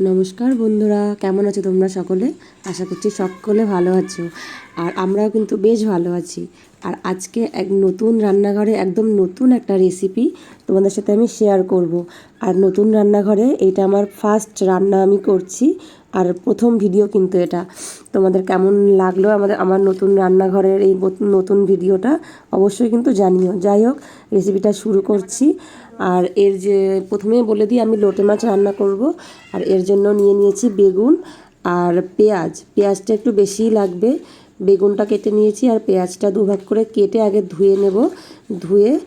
নমস্কার বন্ধুরা, কেমন আছো তোমরা সকলে? আশা করছি সকলে ভালো আছো। আর আমরাও কিন্তু বেশ ভালো আছি। আর আজকে এক নতুন রান্নাঘরে একদম নতুন একটা রেসিপি তোমাদের সাথে আমি শেয়ার করব। আর নতুন রান্নাঘরে এটা আমার ফার্স্ট রান্না আমি করছি। আর প্রথম ভিডিও কিন্তু এটা। তোমাদের কেমন লাগল আমাদের, আমার নতুন রান্নাঘরের এই নতুন ভিডিওটা অবশ্যই কিন্তু জানিও। যাই হোক রেসিপিটা শুরু করছি। আর এর যে প্রথমেই বলে দিই, আমি লোটে মাছ রান্না করব। আর এর জন্য নিয়ে নিয়েছি বেগুন আর পেঁয়াজ। পেঁয়াজটা একটু বেশিই লাগবে। বেগুনটা কেটে নিয়েছি আর পেঁয়াজটা দুভাগ করে কেটে আগে ধুয়ে নেব। ধুয়ে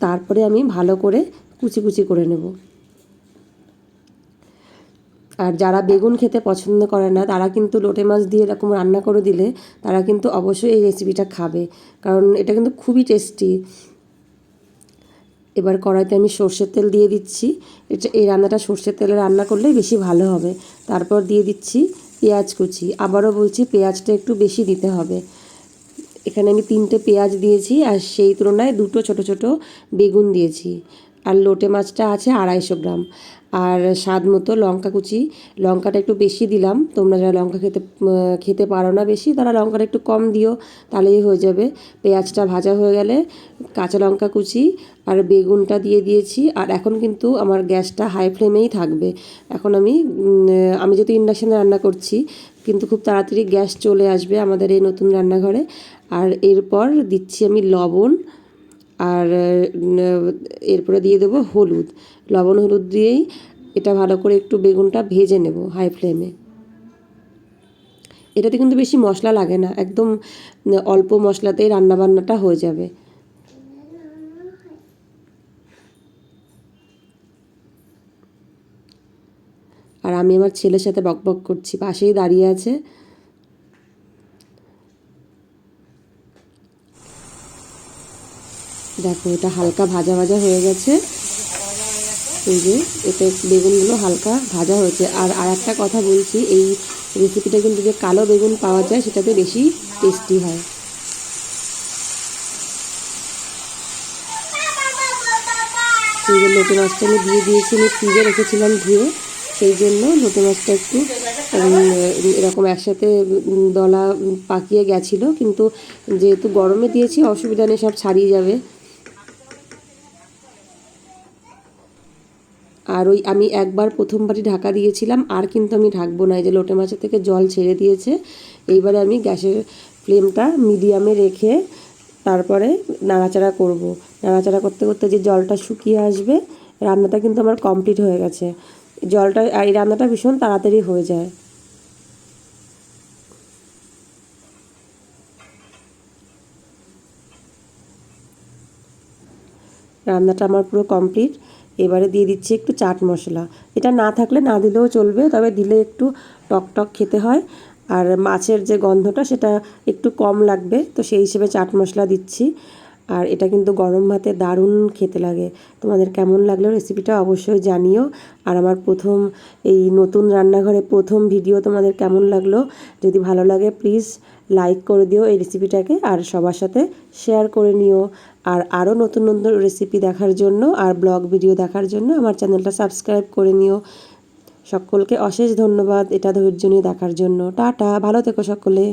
তারপরে আমি ভালো করে কুচি কুচি করে নেব। আর যারা বেগুন খেতে পছন্দ করে না, তারা কিন্তু লোটে মাছ দিয়ে এরকম রান্না করে দিলে তারা কিন্তু অবশ্যই এই রেসিপিটা খাবে। কারণ এটা কিন্তু খুবই টেস্টি এবার কড়াইতে আমি সর্ষের তেল দিয়ে দিচ্ছি। এটা, এই রান্নাটা সর্ষের তেলে রান্না করলেই বেশি ভালো হবে। তারপর দিয়ে দিচ্ছি পেঁয়াজ কুচি। আবারও বলছি পেঁয়াজটা একটু বেশি দিতে হবে। এখানে আমি তিনটে পেঁয়াজ দিয়েছি আর সেই তুলনায় দুটো ছোট ছোট বেগুন দিয়েছি। আর লোটে মাছটা আছে আড়াইশো গ্রাম। আর স্বাদ মতো লঙ্কা কুচি। লঙ্কাটা একটু বেশি দিলাম। তোমরা যারা লঙ্কা খেতে খেতে পারো না বেশি, তারা লঙ্কাটা একটু কম দিও, তাহলেই হয়ে যাবে। পেঁয়াজটা ভাজা হয়ে গেলে কাঁচা লঙ্কা কুচি আর বেগুনটা দিয়ে দিয়েছি। আর এখন কিন্তু আমার গ্যাসটা হাই ফ্লেমেই থাকবে। এখন আমি আমি যেহেতু ইন্ডাকশানে রান্না করছি, কিন্তু খুব তাড়াতাড়ি গ্যাস চলে আসবে আমাদের এই নতুন রান্নাঘরে। আর এরপর দিচ্ছি আমি লবণ আর এরপরে দিয়ে দেবো হলুদ। লবণ হলুদ দিয়েই এটা ভালো করে একটু বেগুনটা ভেজে নেব হাই ফ্লেমে। এটাতে কিন্তু বেশি মশলা লাগে না, একদম অল্প মশলাতেই রান্নাবান্নাটা হয়ে যাবে। আর আমি আমার ছেলের সাথে বক বক করছি, পাশেই দাঁড়িয়ে আছে। দেখো, এটা হালকা ভাজা ভাজা হয়ে গেছে। এই যে, এতে বেগুনগুলো হালকা ভাজা হয়েছে। আর আর একটা কথা বলছি, এই রেসিপিটা কিন্তু যে কালো বেগুন পাওয়া যায়, সেটাতে বেশি টেস্টি হয়। সেই যে লোটে মাছটা আমি দিয়ে দিয়েছি, আমি ফ্রিজে রেখেছিলাম ধুয়ে। সেই জন্য লোটে মাছটা একটু এরকম একসাথে দলা পাকিয়ে গেছিল। কিন্তু যেহেতু গরমে দিয়েছি, অসুবিধা নেই, সব ছাড়িয়ে যাবে। আর ওই আমি একবার প্রথমবারই ঢাকা দিয়েছিলাম, আর কিন্তু আমি ঢাকবো না। এই যে লোটে মাছের থেকে জল ছেড়ে দিয়েছে, এইবারে আমি গ্যাসের ফ্লেমটা মিডিয়ামে রেখে তারপরে নাড়াচাড়া করব। নাড়াচাড়া করতে করতে যে জলটা শুকিয়ে আসবে, রান্নাটা কিন্তু আমার কমপ্লিট হয়ে গেছে। জলটা, আর এই রান্নাটা ভীষণ তাড়াতাড়ি হয়ে যায়। রান্নাটা আমার পুরো কমপ্লিট। এবারে দিয়ে দিচ্ছি একটু চাট মশলা। এটা না থাকলে না দিলেও চলবে, তবে দিলে একটু টক টক খেতে হয়। আর মাছের যে গন্ধটা, সেটা একটু কম লাগবে, তো সেই হিসেবে চাট মশলা দিচ্ছি। আর এটা কিন্তু গরম ভাতে দারুণ খেতে লাগে। তোমাদের কেমন লাগল রেসিপিটা অবশ্যই জানিও। আর আমার প্রথম, এই নতুন রান্নাঘরে প্রথম ভিডিও তোমাদের কেমন লাগল? যদি ভালো লাগে প্লিজ লাইক করে দিও এই রেসিপিটাকে আর সবার সাথে শেয়ার করে নিও। আর আরও নতুন নতুন রেসিপি দেখার জন্য আর ব্লগ ভিডিও দেখার জন্য আমার চ্যানেলটা সাবস্ক্রাইব করে নিও। সকলকে অশেষ ধন্যবাদ এটা ধৈর্য নিয়ে দেখার জন্য। টাটা, ভালো থেকো সকলে।